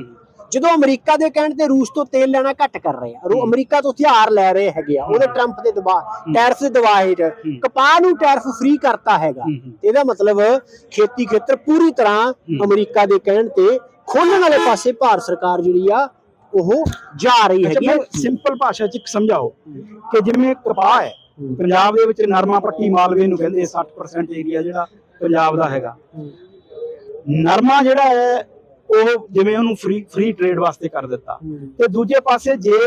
ਜਦੋਂ ਅਮਰੀਕਾ ਦੇ ਕਹਿਣ ਤੇ ਰੂਸ ਤੋਂ ਤੇਲ ਲੈਣਾ ਘੱਟ ਕਰ ਰਹੇ ਆ ਅਮਰੀਕਾ ਤੋਂ ਹਥਿਆਰ ਲੈ ਰਹੇ ਹੈਗੇ ਆ ਉਹਦੇ ਟਰੰਪ ਦੇ ਦਬਾਅ ਟੈਰਿਫ ਦੇ ਦਬਾਅ ਹੇਠ ਕਪਾਹ ਨੂੰ ਟੈਰਿਫ ਫ੍ਰੀ ਕਰਤਾ ਹੈਗਾ। ਇਹਦਾ ਮਤਲਬ ਖੇਤੀ ਖੇਤਰ ਪੂਰੀ ਤਰ੍ਹਾਂ ਅਮਰੀਕਾ ਦੇ ਕਹਿਣ ਤੇ ਖੋਲਣ ਵਾਲੇ ਪਾਸੇ ਭਾਰਤ ਸਰਕਾਰ ਜਿਹੜੀ ਆ ਉਹ ਜਾ ਰਹੀ ਹੈਗੀ। ਸਿੰਪਲ ਭਾਸ਼ਾ ਚ ਇੱਕ ਸਮਝਾਓ ਕਿ ਜਿਵੇਂ ਕਪਾਹ ਹੈ ਪੰਜਾਬ ਦੇ ਵਿੱਚ ਨਰਮਾ ਪੱਟੀ ਮਾਲਵੇ ਨੂੰ ਕਹਿੰਦੇ 60% ਏਰੀਆ ਜਿਹੜਾ ਪੰਜਾਬ ਦਾ ਹੈਗਾ। ਨਰਮਾ ਜਿਹੜਾ ਹੈ ਉਹ ਜਿਵੇਂ ਉਹਨੂੰ ਫ੍ਰੀ ਫ੍ਰੀ ਟ੍ਰੇਡ ਵਾਸਤੇ ਕਰ ਦਿੱਤਾ। ਤੇ ਦੂਜੇ ਪਾਸੇ ਜੇ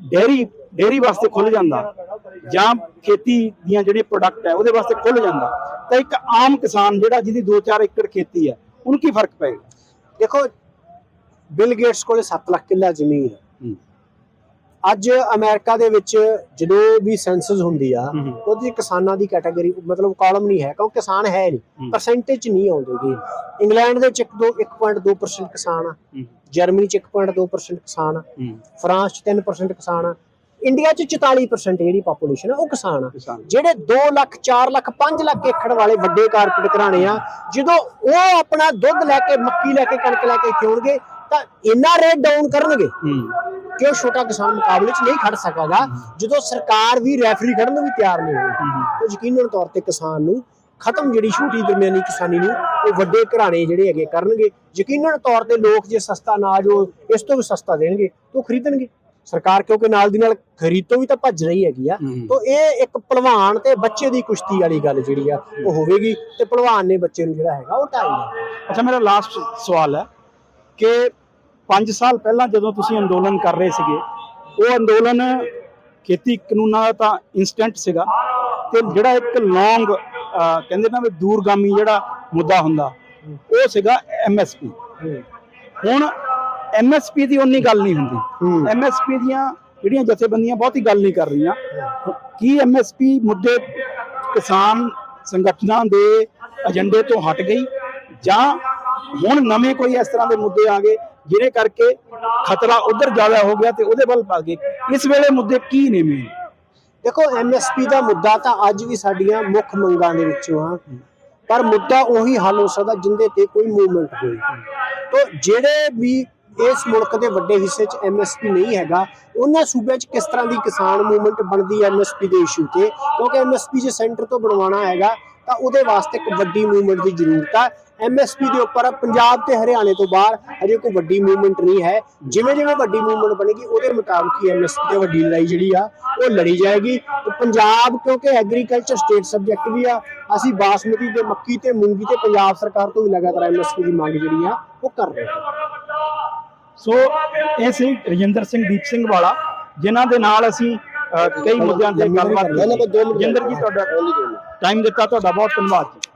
ਡੇਰੀ ਡੇਰੀ ਵਾਸਤੇ ਖੁੱਲ ਜਾਂਦਾ ਜਾਂ ਖੇਤੀ ਦੀਆਂ ਜਿਹੜੇ ਪ੍ਰੋਡਕਟ ਹੈ ਉਹਦੇ ਵਾਸਤੇ ਖੁੱਲ ਜਾਂਦਾ ਤਾਂ ਇੱਕ ਆਮ ਕਿਸਾਨ ਜਿਹੜਾ ਜਿਹਦੀ 2-4 ਏਕੜ ਖੇਤੀ ਹੈ ਉਹਨੂੰ ਕੀ ਫ਼ਰਕ ਪਏਗਾ? ਦੇਖੋ ਬਿਲ ਗੇਟਸ ਕੋਲੇ 7 ਲੱਖ ਕਿੱਲਾ ਜ਼ਮੀਨ ਹੈ। ਹੂੰ। ਅੱਜ ਅਮਰੀਕਾ ਦੇ ਵਿੱਚ ਜਦੋਂ ਵੀ ਸੈਂਸਸ ਹੁੰਦੀ ਆ। ਉਹਦੀ ਕਿਸਾਨਾਂ ਦੀ ਕੈਟਾਗਰੀ ਮਤਲਬ ਕਾਲਮ ਨਹੀਂ ਹੈ ਕਿਉਂਕਿ ਕਿਸਾਨ ਹੈ ਨਹੀਂ। ਪਰਸੈਂਟੇਜ ਨਹੀਂ ਆਉਂਦੇਗੀ ਇੰਗਲੈਂਡ ਦੇ ਵਿੱਚ 1.2% ਕਿਸਾਨ ਆ। ਜਰਮਨੀ ਚ 1.2% ਕਿਸਾਨ ਆ ਫਰਾਂਸ ਚ 3% ਕਿਸਾਨ ਆ ਇੰਡੀਆ ਚ 44% ਜਿਹੜੀ ਪਾਪੂਲੇਸ਼ਨ ਆ ਉਹ ਕਿਸਾਨ ਆ ਜਿਹੜੇ 2 ਲੱਖ 4 ਲੱਖ 5 ਲੱਖ ਏਕੜ ਵਾਲੇ ਵੱਡੇ ਕਾਰਪੋਰੇਟ ਘਰਾਣੇ ਆ ਜਦੋਂ ਉਹ ਆਪਣਾ ਦੁੱਧ ਲੈ ਕੇ ਮੱਕੀ ਲੈ ਕੇ ਕਣਕ ਲੈ ਕੇ ਇੱਥੇ ਆਉਣਗੇ ਤਾਂ ਇੰਨਾ ਰੇਟ ਡਾਊਨ ਕਰਨਗੇ ਕਿ ਉਹ ਛੋਟਾ ਕਿਸਾਨ ਮੁਕਾਬਲੇ 'ਚ ਨਹੀਂ ਖੜ ਸਕੇਗਾ ਜਦੋਂ ਸਰਕਾਰ ਵੀ ਰੈਫਰੀ ਖੜਨ ਨੂੰ ਵੀ ਤਿਆਰ ਨਹੀਂ ਹੋਈ ਹੂੰ। ਤਾਂ ਯਕੀਨਨ ਤੌਰ ਤੇ ਕਿਸਾਨ ਨੂੰ ਖਤਮ ਜਿਹੜੀ ਛੋਟੀ ਦਰਮਿਆਨੀ ਕਿਸਾਨੀ ਨੂੰ ਉਹ ਵੱਡੇ ਘਰਾਣੇ ਜਿਹੜੇ ਹੈਗੇ ਕਰਨਗੇ ਯਕੀਨਨ ਤੌਰ ਤੇ ਲੋਕ ਜੇ ਸਸਤਾ ਅਨਾਜ ਉਹ ਇਸ ਤੋਂ ਵੀ ਸਸਤਾ ਦੇਣਗੇ ਤਾਂ ਉਹ ਖਰੀਦਣਗੇ ਸਰਕਾਰ ਕਿਉਂਕਿ ਨਾਲ ਦੀ ਨਾਲ ਖਰੀਦ ਤੋਂ ਵੀ ਤਾਂ ਭੱਜ ਰਹੀ ਹੈਗੀ ਆ। ਤਾਂ ਇਹ ਇੱਕ ਪਹਿਲਵਾਨ ਤੇ ਬੱਚੇ ਦੀ ਕੁਸ਼ਤੀ ਵਾਲੀ ਗੱਲ ਜਿਹੜੀ ਆ ਉਹ ਹੋਵੇਗੀ ਤੇ ਪਹਿਲਵਾਨ ਨੇ ਬੱਚੇ ਨੂੰ ਜਿਹੜਾ ਹੈਗਾ ਉਹ ਢਾਈ ਅੱਛਾ ਮੇਰਾ ਲਾਸਟ ਸਵਾਲ ਹੈ ਕਿ 5 ਸਾਲ ਪਹਿਲਾਂ ਜਦੋਂ ਤੁਸੀਂ ਅੰਦੋਲਨ ਕਰ ਰਹੇ ਸੀਗੇ, ਉਹ ਅੰਦੋਲਨ ਖੇਤੀ ਕਾਨੂੰਨਾਂ ਦਾ ਤਾਂ ਇਨਸਟੈਂਟ ਸੀਗਾ ਤੇ ਜਿਹੜਾ ਇੱਕ ਲੌਂਗ ਕਹਿੰਦੇ ਨਾ ਵੀ ਦੂਰਗਾਮੀ ਜਿਹੜਾ ਮੁੱਦਾ ਹੁੰਦਾ, ਉਹ ਸੀਗਾ ਐਮਐਸਪੀ ਹੁਣ ਐਮਐਸਪੀ ਦੀ ਉਨੀ ਗੱਲ ਨਹੀਂ ਹੁੰਦੀ। ਹੂੰ ਐਮਐਸਪੀ ਦੀਆਂ ਜਿਹੜੀਆਂ ਜਥੇਬੰਦੀਆਂ ਬਹੁਤੀ ਗੱਲ ਨਹੀਂ ਕਰ ਰਹੀਆਂ। ਕੀ ਐਮਐਸਪੀ ਮੁੱਦੇ ਕਿਸਾਨ ਸੰਗਠਨਾਂ ਦੇ ਏਜੰਡੇ ਤੋਂ ਹਟ ਗਈ ਜਾਂ ਹੁਣ ਨਵੇਂ ਕੋਈ ਇਸ ਤਰ੍ਹਾਂ ਦੇ ਮੁੱਦੇ ਆ ਗਏ ਜਿਹਨੇ ਕਰਕੇ ਖਤਰਾ ਉਧਰ ਜ਼ਿਆਦਾ ਹੋ ਗਿਆ ਤੇ ਉਹਦੇ ਵੱਲ ਭੱਜ ਗਏ। ਇਸ ਵੇਲੇ ਮੁੱਦੇ ਕੀ ਨੇ ਮੇਨ ਦੇਖੋ ਐਮਐਸਪੀ ਦਾ ਮੁੱਦਾ ਤਾਂ ਅੱਜ ਵੀ ਸਾਡੀਆਂ ਮੁੱਖ ਮੰਗਾਂ ਦੇ ਵਿੱਚੋਂ ਆ। ਪਰ ਮੁੱਦਾ ਉਹੀ ਹੱਲ ਹੋ ਸਕਦਾ ਜਿੰਦੇ ਤੇ ਕੋਈ ਮੂਵਮੈਂਟ ਹੋਈ। ਤੋਂ ਜਿਹੜੇ ਵੀ ਇਸ ਮੁਲਕ ਦੇ ਵੱਡੇ ਹਿੱਸੇ 'ਚ ਐਮਐਸਪੀ ਨਹੀਂ ਹੈਗਾ, ਉਹਨਾਂ ਸੂਬਿਆਂ 'ਚ ਕਿਸ ਤਰ੍ਹਾਂ ਦੀ ਕਿਸਾਨ ਮੂਵਮੈਂਟ ਬਣਦੀ ਹੈ ਐਮਐਸਪੀ ਦੇ ਇਸ਼ੂ ਤੇ? ਕਿਉਂਕਿ ਐਮਐਸਪੀ ਜੇ ਸੈਂਟਰ ਤੋਂ ਬਣਵਾਉਣਾ ਹੈਗਾ, ਤਾਂ ਉਹਦੇ ਵਾਸਤੇ ਇੱਕ ਵੱਡੀ ਮੂਵਮੈਂਟ ਦੀ ਜ਼ਰੂਰਤ ਹੈ ਐਮਐਸਪੀ ਦੇ ਉੱਪਰ ਪੰਜਾਬ ਤੇ ਹਰਿਆਣੇ ਤੋਂ ਬਾਹਰ ਹਜੇ ਕੋਈ ਵੱਡੀ ਮੂਵਮੈਂਟ ਨਹੀਂ ਹੈ। ਜਿਵੇਂ ਜਿਵੇਂ ਵੱਡੀ ਮੂਵਮੈਂਟ ਬਣੇਗੀ ਉਹਦੇ ਮੁਤਾਬਕ ਹੀ ਐਮਐਸਪੀ ਤੇ ਵੱਡੀ ਲੜਾਈ ਜਿਹੜੀ ਆ ਉਹ ਲੜੀ ਜਾਏਗੀ। ਪੰਜਾਬ ਕਿਉਂਕਿ ਐਗਰੀਕਲਚਰ ਸਟੇਟ ਸਬਜੈਕਟ ਵੀ ਆ ਅਸੀਂ ਬਾਸਮਤੀ ਤੇ ਮੱਕੀ ਤੇ ਮੂੰਗੀ ਤੇ ਪੰਜਾਬ ਸਰਕਾਰ ਤੋਂ ਵੀ ਲਗਾਤਾਰ ਐਮਐਸਪੀ ਦੀ ਮੰਗ ਜਿਹੜੀ ਆ ਉਹ ਕਰ ਰਹੇ ਹਾਂ। ਸੋ ਇਹ ਸੀ ਰਜਿੰਦਰ ਸਿੰਘ ਦੀਪ ਸਿੰਘ ਵਾਲਾ ਜਿਨ੍ਹਾਂ ਦੇ ਨਾਲ ਅਸੀਂ ਕਈ ਮੁੱਦਿਆਂ ਤੇ ਗੱਲਬਾਤ ਕੀਤੀ। ਰਜਿੰਦਰ ਜੀ ਤੁਹਾਡਾ ਟਾਈਮ ਦਿੱਤਾ ਤੁਹਾਡਾ ਬਹੁਤ ਧੰਨਵਾਦ ਜੀ।